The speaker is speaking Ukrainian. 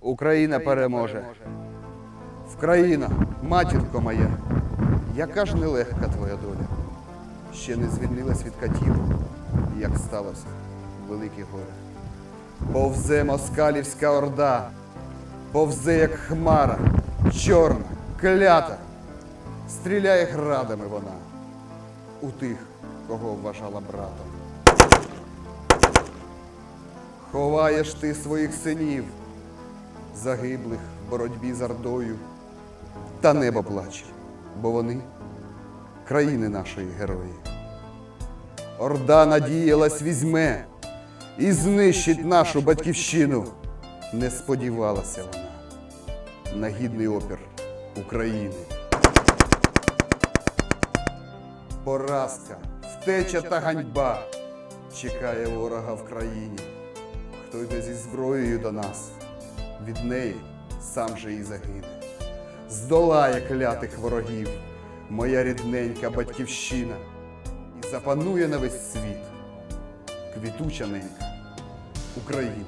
Україна переможе. Вкраїна, матінко моя, яка ж нелегка твоя доля. Ще не звільнилась від катів, як сталося велике горе. Повзе москалівська орда, повзе, як хмара, чорна, клята. Стріляє градами вона у тих, кого вважала братом. Ховаєш ти своїх синів, загиблих в боротьбі з ордою, та небо плаче, бо вони країни нашої герої. Орда надіялась візьме і знищить нашу батьківщину. Не сподівалася вона на гідний опір України. Поразка, втеча та ганьба чекає ворога в країні. Хто йде зі зброєю до нас, від неї сам же і загине. Здолає клятих ворогів, моя рідненька батьківщина, і запанує на весь світ квітуча ненька Україна.